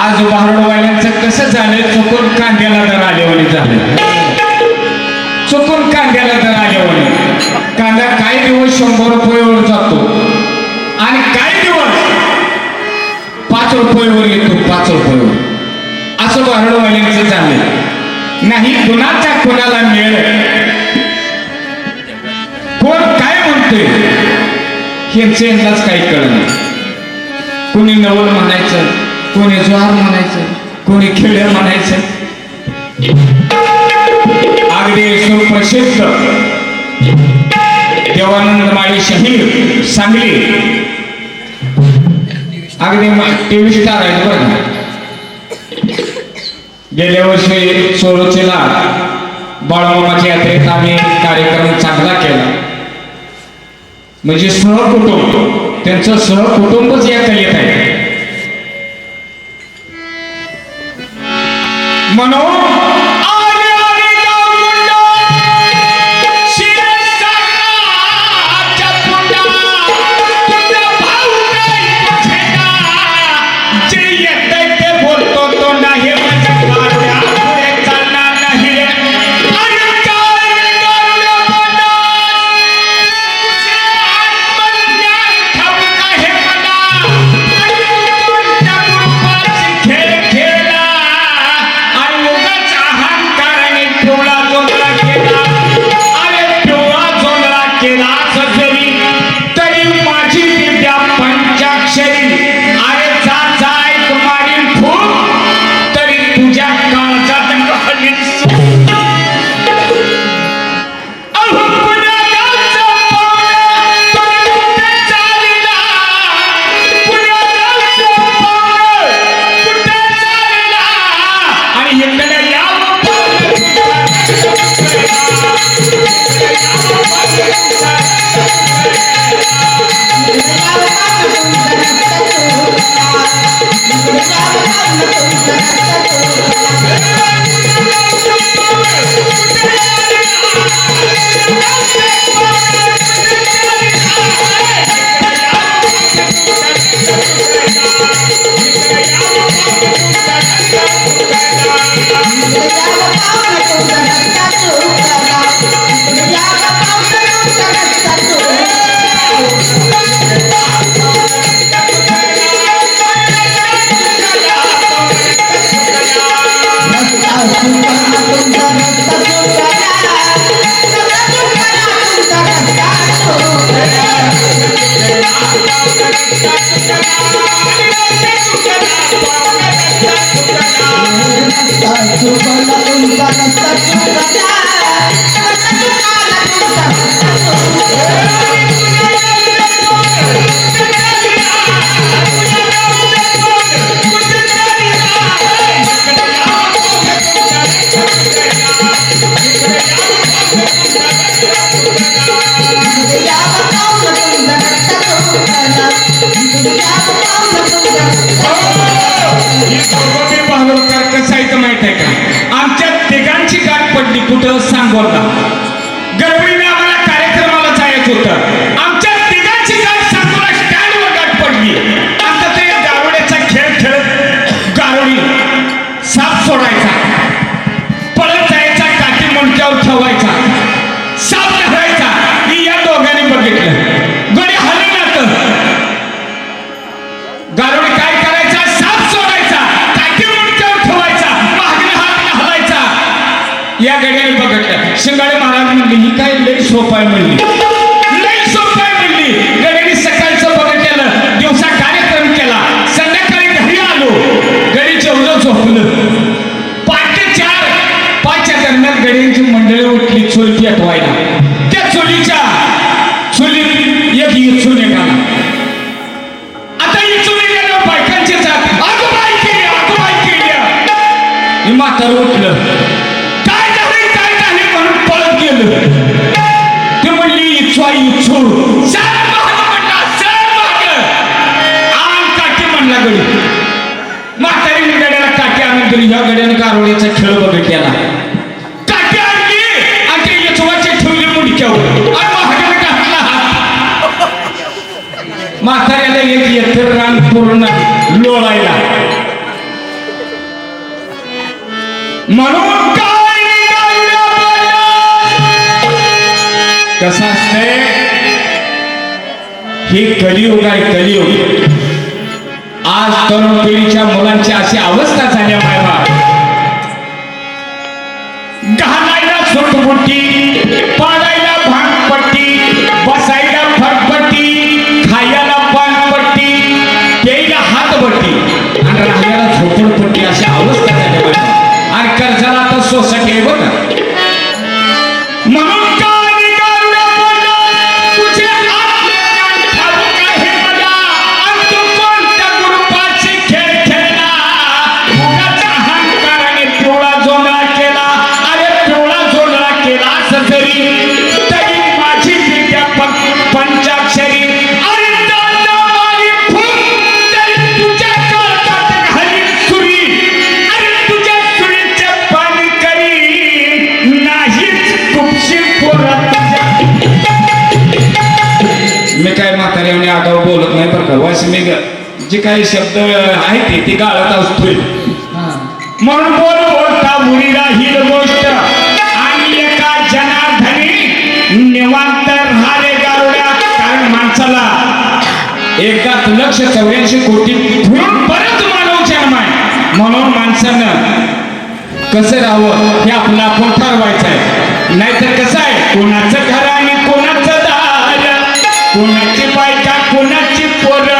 आज उदाहरण कसं चुकून कांद्याला दर आल्यावानी झालं. चुकून कांद्याला दर आल्यावानी कांदा काही दिवस शंभर रुपयेवर जातो. आणि काही दिवस पाच रुपयेवर येतो पाच रुपयेवर असं हरडवाल्यांचं झालंय नाही कुणाचा कुणाला मिळ? कोण काय म्हणते ह्यांचं यांनाच काही कळलं कोणी नवल म्हणायचं कोणी ज्वार म्हणायचं. कोणी खेळ म्हणायचं? अगदी सुप्रसिद्ध. देवानंद माळी शहीर सांगली. अगदी टीव्ही स्टार आहेत बरं गेल्या वर्षी सोरोचीला बाळमामाच्या यात्रेत आम्ही कार्यक्रम चांगला केला. म्हणजे सहकुटुंब त्यांचं सहकुटुंबच या कलेत आहे. म्हणून ही कसं आहे माहीत आहे का? आमच्या तिघांची गाठ पडली कुठं? सांगोला गडबडीने हे उठलं. काय झालं काय झालं म्हणून पळत गेलं. ते म्हणली इच्छा इच्छू म्हणला गडी. म्हातारी गड्याला काठी आणून दिली. ह्या गड्यानं गारोळीचा खेळ बघितलेला काठी आणली आणि ते यचवाचे ठेवले मुडक्यावर. आणि हात. म्हाताऱ्याला एक येथे रान पूर्ण लोळायला. कसं असतंय हे कलियुग आहे कलियुग. आज तरुण पिढीच्या मुलांची अशी अवस्था झाली आहे बाबा घालायला सुटबुट्टी पाडायला भांगपट्टी बसायला फटपट्टी खायला पानपट्टी प्यायला हातबट्टी मी जे काही शब्द आहेत ते ती गाळत असतोय. म्हणून बोल बोलता मुली राहील गोष्ट. आणि एका जनार्दनी निवांत राहले गारुड्या कारण माणसाला. एकदा लक्ष चौऱ्याऐंशी कोटी फिरून परत मानव जन्म आहे. म्हणून माणसानं कसं राहावं हे आपलं आपण ठरवायचं आहे. नाहीतर कसं आहे? कोणाचं घर आणि कोणाचं दार? कोणाची बायका कोणाची पोरं?